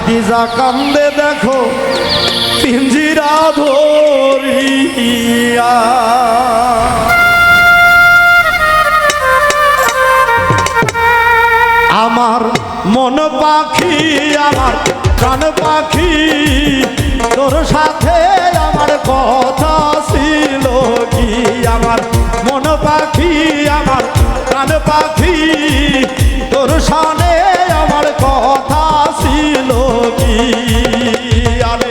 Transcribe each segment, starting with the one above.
ভাতিজা কান্দে দেখো, পিঞ্জিরা ধরিয়া। আমার মন পাখি, আমার প্রাণ পাখি, তোর সাথে আমার কথা ছিল কি? আমার মন পাখি, আমার প্রাণ পাখি, তোর ছিল কি? আরে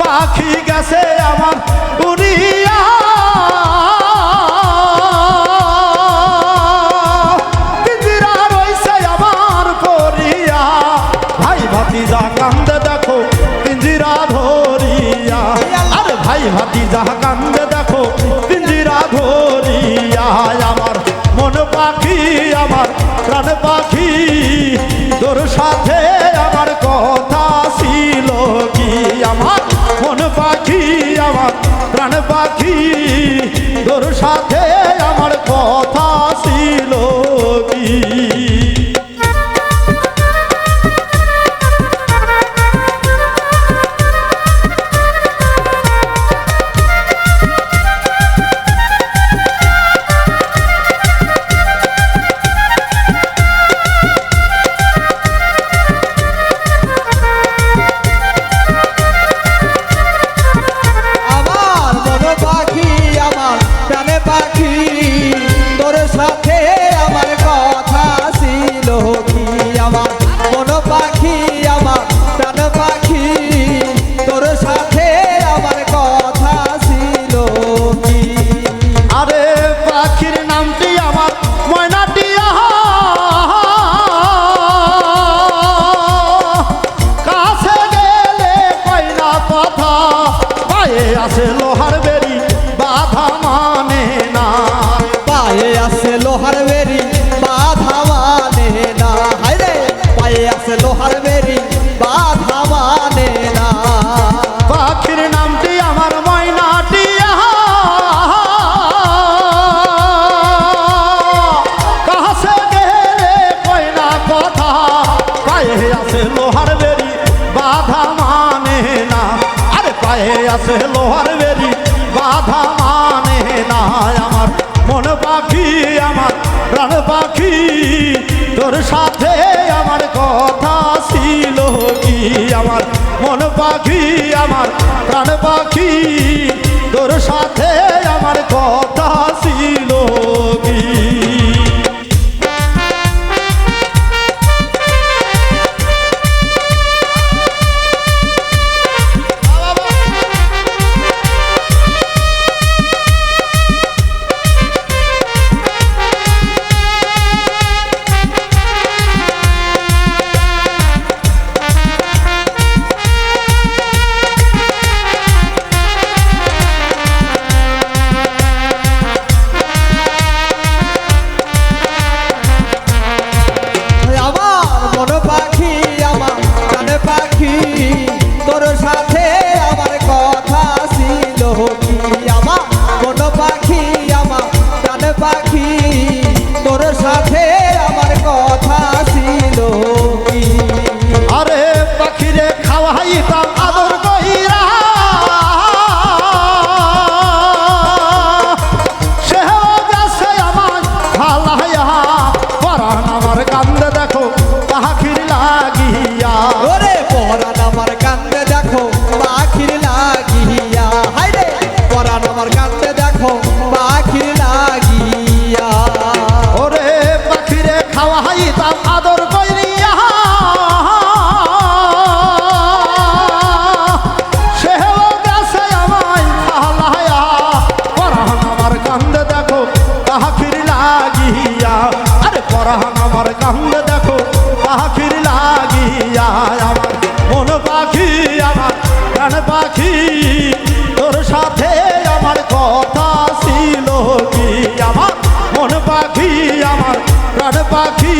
পাখি গেছে আমার উড়িয়া। রইছে আমার করিয়া। ভাই ভাতিজা কান্দে দেখো পিঞ্জিরা ধরিয়া। আরে ভাই ভাতিজা কান্দে দেখো পিঞ্জিরা ধরিয়া। আমার মন পাখি, আমার প্রাণ পাখি, তোর সাথে প্রাণ পাখি তোর সাথে আছে লোহার বেরি বাধা মানে না আমার। মন পাখি আমার, প্রাণ পাখি, তোর সাথে আমার কথা ছিল কি আমার? মন পাখি আমার, প্রাণ পাখি ছিল লাগিয়া। আরে পরাণ আমার কামনে দেখো, পাখির লাগিয়া। আমার মন পাখি, আমার প্রাণ পাখি, তোর সাথে আমার কথা ছিল কি? আমার মন পাখি, আমার প্রাণ পাখি।